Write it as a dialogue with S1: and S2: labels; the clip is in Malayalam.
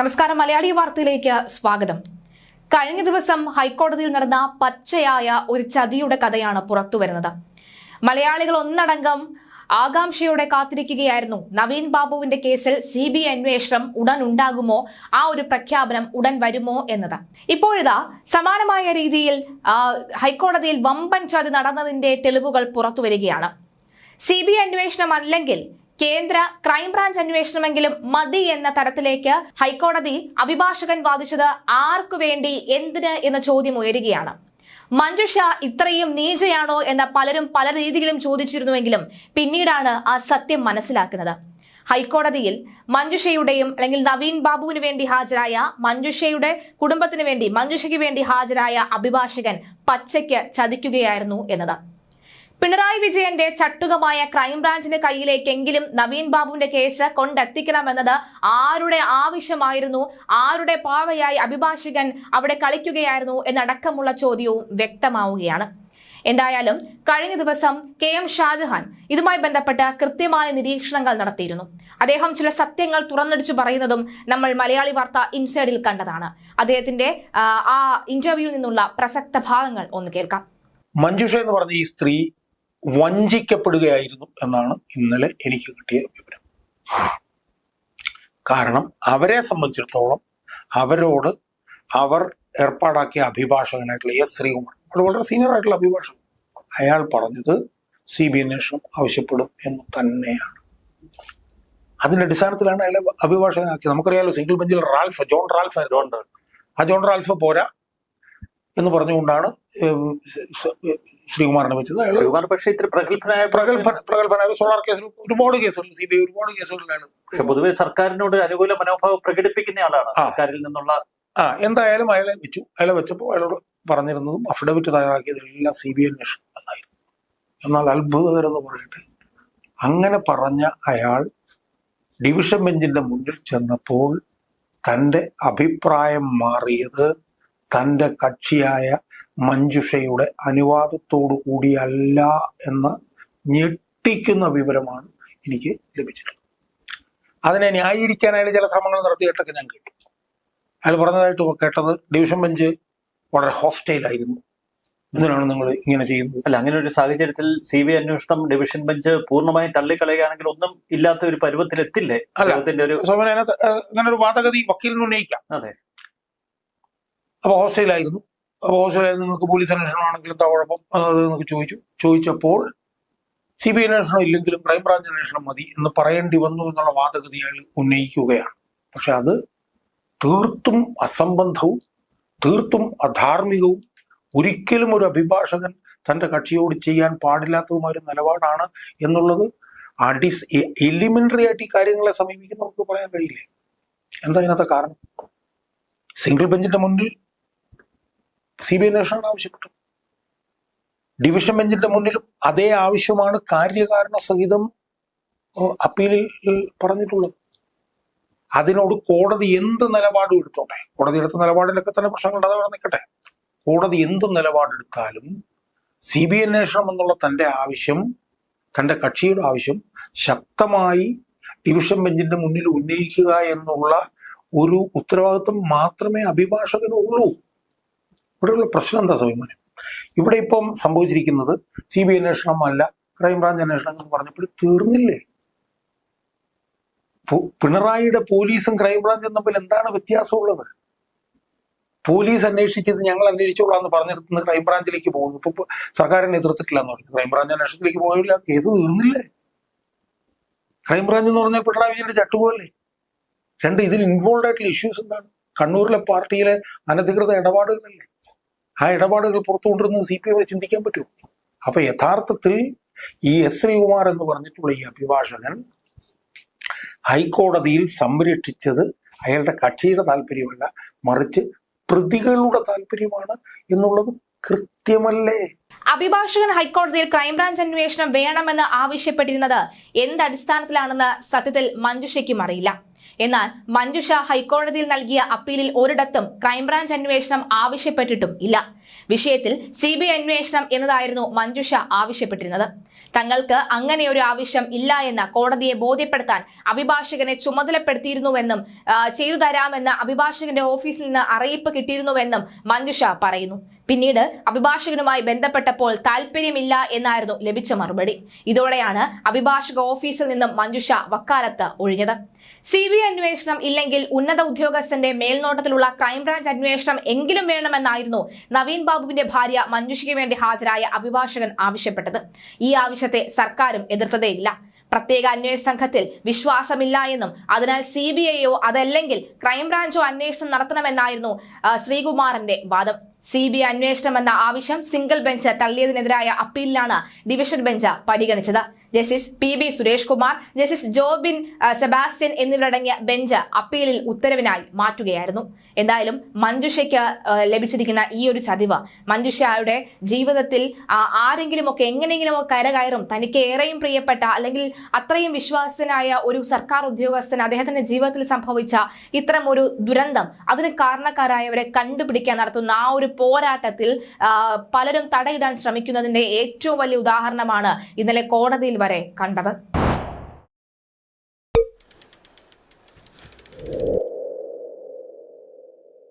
S1: നമസ്കാരം. മലയാളി വാർത്തയിലേക്ക് സ്വാഗതം. കഴിഞ്ഞ ദിവസം ഹൈക്കോടതിയിൽ നടന്ന പച്ചയായ ഒരു ചതിയുടെ കഥയാണ് പുറത്തുവരുന്നത് മലയാളികൾ ഒന്നടങ്കം ആകാംക്ഷയോടെ കാത്തിരിക്കുകയായിരുന്നു. നവീൻ ബാബുവിന്റെ കേസിൽ സി ബി ഐ അന്വേഷണം ഉടൻ ഉണ്ടാകുമോ? ആ ഒരു പ്രഖ്യാപനം ഉടൻ വരുമോ എന്നത്. ഇപ്പോഴിതാ സമാനമായ രീതിയിൽ ഹൈക്കോടതിയിൽ വമ്പൻ ചതി നടന്നതിന്റെ തെളിവുകൾ പുറത്തുവരികയാണ് സി ബി ഐ അന്വേഷണം അല്ലെങ്കിൽ കേന്ദ്ര ക്രൈംബ്രാഞ്ച് അന്വേഷണമെങ്കിലും മതി എന്ന തരത്തിലേക്ക് ഹൈക്കോടതി അഭിഭാഷകൻ വാദിച്ചത് ആർക്കു വേണ്ടി എന്തിന് എന്ന ചോദ്യം ഉയരുകയാണ്. മഞ്ജുഷ ഇത്രയും നീചയാണോ എന്ന പലരും പല രീതിയിലും ചോദിച്ചിരുന്നുവെങ്കിലും പിന്നീടാണ് ആ സത്യം മനസ്സിലാക്കുന്നത്. ഹൈക്കോടതിയിൽ മഞ്ജുഷയുടെയും അല്ലെങ്കിൽ നവീൻ ബാബുവിന് വേണ്ടി ഹാജരായ മഞ്ജുഷയുടെ കുടുംബത്തിന് വേണ്ടി മഞ്ജുഷയ്ക്ക് വേണ്ടി ഹാജരായ അഭിഭാഷകൻ പച്ചയ്ക്ക് ചതിക്കുകയായിരുന്നു എന്നത്. പിണറായി വിജയന്റെ ചട്ടുകമായ ക്രൈംബ്രാഞ്ചിന്റെ കയ്യിലേക്കെങ്കിലും നവീൻ ബാബുവിന്റെ കേസ് കൊണ്ടെത്തിക്കണമെന്നത് ആരുടെ ആവശ്യമായിരുന്നു? ആരുടെ പാവയായി അഭിഭാഷകൻ അവിടെ കളിക്കുകയായിരുന്നു എന്നടക്കമുള്ള ചോദ്യവും വ്യക്തമാവുകയാണ്. എന്തായാലും കഴിഞ്ഞ ദിവസം കെ എം ഷാജഹാൻ ഇതുമായി ബന്ധപ്പെട്ട് കൃത്യമായ നിരീക്ഷണങ്ങൾ നടത്തിയിരുന്നു. അദ്ദേഹം ചില സത്യങ്ങൾ തുറന്നടിച്ചു പറയുന്നതും നമ്മൾ മലയാളി വാർത്ത ഇൻസൈഡിൽ കണ്ടതാണ്. അദ്ദേഹത്തിന്റെ ആ ഇന്റർവ്യൂവിൽ നിന്നുള്ള പ്രസക്ത ഭാഗങ്ങൾ ഒന്ന് കേൾക്കാം.
S2: മഞ്ജുഷ എന്ന് പറഞ്ഞ ഈ സ്ത്രീ വഞ്ചിക്കപ്പെടുകയായിരുന്നു എന്നാണ് ഇന്നലെ എനിക്ക് കിട്ടിയ വിവരം. കാരണം അവരെ സംബന്ധിച്ചിടത്തോളം അവരോട് അവർ ഏർപ്പാടാക്കിയ അഭിഭാഷകനായിട്ടുള്ള എസ് ശ്രീകുമാർ അവിടെ വളരെ സീനിയർ ആയിട്ടുള്ള അഭിഭാഷകൻ. അയാൾ പറഞ്ഞത് സി ബി അന്വേഷണം ആവശ്യപ്പെടും എന്ന് തന്നെയാണ്. അതിന്റെ അടിസ്ഥാനത്തിലാണ് അയാളെ അഭിഭാഷകനാക്കിയത്. നമുക്കറിയാലോ സിംഗിൾ ബെഞ്ചിൽ റാൽഫ് ജോൺ റാൽഫ് ആയിരുന്നു ആ ജോൺ റാൽഫ് പോരാ എന്ന് പറഞ്ഞുകൊണ്ടാണ് ശ്രീകുമാറിനെ വെച്ചത് അയാൾ
S3: ശിവകുമാർ പക്ഷേ ഇത്ര പ്രഗത്ഭനായ
S2: പ്രഗത്ഭ പ്രഗത്ഭനായ സോളാർ കേസിൽ ഒരുപാട് കേസുകൾ സി ബി ഐ ഒരുപാട് കേസുകളിലാണ്.
S3: പക്ഷെ പൊതുവെ സർക്കാരിനോട് അനുകൂല മനോഭാവം പ്രകടിപ്പിക്കുന്ന ആളാണ് സർക്കാരിൽ നിന്നുള്ള
S2: ആ എന്തായാലും അയാളെ വെച്ചു. അയാളെ വെച്ചപ്പോൾ അയാളോട് പറഞ്ഞിരുന്നതും അഫിഡവിറ്റ് തയ്യാറാക്കിയതെല്ലാം സി ബി ഐ അന്വേഷണം എന്നായിരുന്നു എന്നാൽ അത്ഭുതകരം എന്ന് പറഞ്ഞിട്ട് അങ്ങനെ പറഞ്ഞ അയാൾ ഡിവിഷൻ ബെഞ്ചിന്റെ മുന്നിൽ ചെന്നപ്പോൾ തന്റെ അഭിപ്രായം മാറിയത് തന്റെ കക്ഷിയായ മഞ്ജുഷയുടെ അനുവാദത്തോടു കൂടിയല്ല എന്ന് ഞെട്ടിക്കുന്ന വിവരമാണ് എനിക്ക് ലഭിച്ചിട്ടുള്ളത്. അതിനെ ന്യായീകരിക്കാനായിട്ട് ചില ശ്രമങ്ങൾ നടത്തിയിട്ടൊക്കെ ഞാൻ കേട്ടു. അയാൾ പറഞ്ഞതായിട്ട് കേട്ടത് ഡിവിഷൻ ബെഞ്ച് വളരെ ഹോസ്റ്റൈലായിരുന്നു എന്തിനാണ് നിങ്ങൾ ഇങ്ങനെ ചെയ്യുന്നത്?
S3: അല്ല അങ്ങനെ ഒരു സാഹചര്യത്തിൽ സി ബി അന്വേഷണം ഡിവിഷൻ ബെഞ്ച് പൂർണമായും തള്ളിക്കളയുകയാണെങ്കിൽ ഒന്നും ഇല്ലാത്ത ഒരു പരുവത്തിൽ എത്തില്ലേ
S2: അല്ല.
S3: അദ്ദേഹത്തിന്റെ ഒരു
S2: അങ്ങനെ ഒരു വാദഗതി വക്കീലിന് ഉന്നയിക്കാം.
S3: അതെ.
S2: അപ്പൊ ഹോസ്റ്റൈലായിരുന്നു. അപ്പൊ ഹോസ്റ്റൈലായിരുന്നു നിങ്ങൾക്ക് പോലീസ് അന്വേഷണമാണെങ്കിലും എന്താ കുഴപ്പം? അത് നിങ്ങൾക്ക് ചോദിച്ചു. ചോദിച്ചപ്പോൾ സി ബി ഐ അന്വേഷണം ഇല്ലെങ്കിലും ക്രൈംബ്രാഞ്ച് അന്വേഷണം മതി എന്ന് പറയേണ്ടി വന്നു എന്നുള്ള വാദഗതി അയാൾ ഉന്നയിക്കുകയാണ്. പക്ഷെ അത് തീർത്തും അസംബന്ധവും തീർത്തും അധാർമികവും ഒരിക്കലും ഒരു അഭിഭാഷകൻ തന്റെ കക്ഷിയോട് ചെയ്യാൻ പാടില്ലാത്തതുമായ ഒരു നിലപാടാണ് എന്നുള്ളത് അഡിസ് എലിമെന്ററി ആയിട്ട് ഈ കാര്യങ്ങളെ സമീപിക്കുന്ന നമുക്ക് പറയാൻ കഴിയില്ലേ? എന്താ ഇതിനകത്തെ കാരണം? സിംഗിൾ ബെഞ്ചിന്റെ മുന്നിൽ സി ബി അന്വേഷണം ആവശ്യപ്പെട്ടു. ഡിവിഷൻ ബെഞ്ചിന്റെ മുന്നിലും അതേ ആവശ്യമാണ് കാര്യകാരണ സഹിതം അപ്പീലിൽ പറഞ്ഞിട്ടുള്ളത്. അതിനോട് കോടതി എന്ത് നിലപാടും എടുത്തോട്ടെ? കോടതി എടുത്ത നിലപാടിലൊക്കെ തന്നെ പ്രശ്നങ്ങൾ അതവിടെ നിൽക്കട്ടെ. കോടതി എന്ത് നിലപാടെടുത്താലും സി ബി അന്വേഷണം എന്നുള്ള തന്റെ ആവശ്യം തന്റെ കക്ഷിയുടെ ആവശ്യം ശക്തമായി ഡിവിഷൻ ബെഞ്ചിന്റെ മുന്നിൽ ഉന്നയിക്കുക എന്നുള്ള ഒരു ഉത്തരവാദിത്വം മാത്രമേ അഭിഭാഷകനുള്ളൂ. ഇവിടെയുള്ള പ്രശ്നം എന്താ സ്വാഭിമാനം ഇവിടെ ഇപ്പം സംഭവിച്ചിരിക്കുന്നത് സി ബി അന്വേഷണം അല്ല ക്രൈംബ്രാഞ്ച് അന്വേഷണം എന്ന് പറഞ്ഞപ്പോൾ തീർന്നില്ലേ? പിണറായിയുടെ പോലീസും ക്രൈംബ്രാഞ്ചും തമ്മിൽ എന്താണ് വ്യത്യാസമുള്ളത്? പോലീസ് അന്വേഷിച്ചത് ഞങ്ങൾ അന്വേഷിച്ചോളാം എന്ന് പറഞ്ഞിടത്തുനിന്ന് ക്രൈംബ്രാഞ്ചിലേക്ക് പോകുന്നു. ഇപ്പൊ സർക്കാരിനെ എതിർത്തിട്ടില്ല എന്ന് പറഞ്ഞു. ക്രൈംബ്രാഞ്ച് അന്വേഷണത്തിലേക്ക് പോയാൽ ആ കേസ് തീർന്നില്ലേ? ക്രൈംബ്രാഞ്ച് എന്ന് പറഞ്ഞാൽ പിണറായി വിജയന്റെ ചട്ടുപോലെ രണ്ട് ഇതിൽ ഇൻവോൾവ് ആയിട്ടുള്ള ഇഷ്യൂസ് എന്താണ്? കണ്ണൂരിലെ പാർട്ടിയിലെ അനധികൃത ഇടപാടുകളല്ലേ ആ ഇടപാടുകൾ പുറത്തു കൊണ്ടുവരുന്നത് സി പി എമ്മിന് ചിന്തിക്കാൻ പറ്റുമോ? അപ്പൊ യഥാർത്ഥത്തിൽ ഈ എസ് ശ്രീകുമാർ എന്ന് പറഞ്ഞിട്ടുള്ള ഈ അഭിഭാഷകൻ ഹൈക്കോടതിയിൽ സംരക്ഷിച്ചത് അയാളുടെ കക്ഷിയുടെ താല്പര്യമല്ല മറിച്ച് പ്രതികളുടെ താല്പര്യമാണ് എന്നുള്ളത് സത്യമല്ലേ
S1: അഭിഭാഷകൻ ഹൈക്കോടതിയിൽ ക്രൈംബ്രാഞ്ച് അന്വേഷണം വേണമെന്ന് ആവശ്യപ്പെട്ടിരുന്നത് എന്തടിസ്ഥാനത്തിലാണെന്ന് സത്യത്തിൽ മഞ്ജുഷയ്ക്കും അറിയില്ല. എന്നാൽ മഞ്ജുഷ ഹൈക്കോടതിയിൽ നൽകിയ അപ്പീലിൽ ഒരിടത്തും ക്രൈംബ്രാഞ്ച് അന്വേഷണം ആവശ്യപ്പെട്ടിട്ടും ഇല്ല. വിഷയത്തിൽ സി ബി അന്വേഷണം എന്നതായിരുന്നു മഞ്ജുഷ ആവശ്യപ്പെട്ടിരുന്നത്. തങ്ങൾക്ക് അങ്ങനെ ഒരു ആവശ്യം ഇല്ല എന്ന് കോടതിയെ ബോധ്യപ്പെടുത്താൻ അഭിഭാഷകനെ ചുമതലപ്പെടുത്തിയിരുന്നുവെന്നും ചെയ്തു തരാമെന്ന് അഭിഭാഷകന്റെ ഓഫീസിൽ നിന്ന് അറിയിപ്പ് കിട്ടിയിരുന്നുവെന്നും മഞ്ജുഷ പറയുന്നു. പിന്നീട് അഭിഭാഷകനുമായി ബന്ധപ്പെട്ടപ്പോൾ താല്പര്യമില്ല എന്നായിരുന്നു ലഭിച്ച മറുപടി. ഇതോടെയാണ് അഭിഭാഷക ഓഫീസിൽ നിന്നും മഞ്ജുഷ വക്കാലത്ത് ഒഴിഞ്ഞത്. സി ബി ഐ അന്വേഷണം ഇല്ലെങ്കിൽ ഉന്നത ഉദ്യോഗസ്ഥന്റെ മേൽനോട്ടത്തിലുള്ള ക്രൈംബ്രാഞ്ച് അന്വേഷണം എങ്കിലും വേണമെന്നായിരുന്നു നവീൻ ബാബുവിന്റെ ഭാര്യ മഞ്ജുഷയ്ക്ക് വേണ്ടി ഹാജരായ അഭിഭാഷകൻ ആവശ്യപ്പെട്ടത്. ഈ ആവശ്യത്തെ സർക്കാരും എതിർത്തതേയില്ല. പ്രത്യേക അന്വേഷണ സംഘത്തിൽ വിശ്വാസമില്ല എന്നും അതിനാൽ സി ബി ഐയോ അതല്ലെങ്കിൽ ക്രൈംബ്രാഞ്ചോ അന്വേഷണം നടത്തണമെന്നായിരുന്നു ശ്രീകുമാറിന്റെ വാദം. സി ബി ഐ അന്വേഷണം എന്ന ആവശ്യം സിംഗിൾ ബെഞ്ച് തള്ളിയതിനെതിരായ അപ്പീലിലാണ് ഡിവിഷൻ ബെഞ്ച് പരിഗണിച്ചത്. Justice P B Suresh Kumar justice Jobin Sebastian എന്നിവരടങ്ങിയ ബെഞ്ച് അപ്പീലിൽ ഉത്തരവിനായി മാറ്റുകയായിരുന്നു. എന്തായാലും മഞ്ജുഷയ്ക്ക് ലഭിച്ചിരിക്കുന്ന ഈ ഒരു ചതിവ് മഞ്ജുഷയുടെ ജീവിതത്തിൽ ആരെങ്കിലുമൊക്കെ എങ്ങനെയെങ്കിലുമൊക്കെ കരകയറും തനിക്ക് ഏറെയും പ്രിയപ്പെട്ട അല്ലെങ്കിൽ അത്രയും വിശ്വാസനായ ഒരു സർക്കാർ ഉദ്യോഗസ്ഥൻ അദ്ദേഹത്തിന്റെ ജീവിതത്തിൽ സംഭവിച്ച ഇത്തരം ഒരു ദുരന്തം അതിന് കാരണക്കാരായവരെ കണ്ടുപിടിക്കാൻ നടത്തുന്ന ആ ഒരു പോരാട്ടത്തിൽ പലരും തടയിടാൻ ശ്രമിക്കുന്നതിന്റെ ഏറ്റവും വലിയ ഉദാഹരണമാണ് ഇന്നലെ കോടതിയിൽ വരെ കണ്ടത്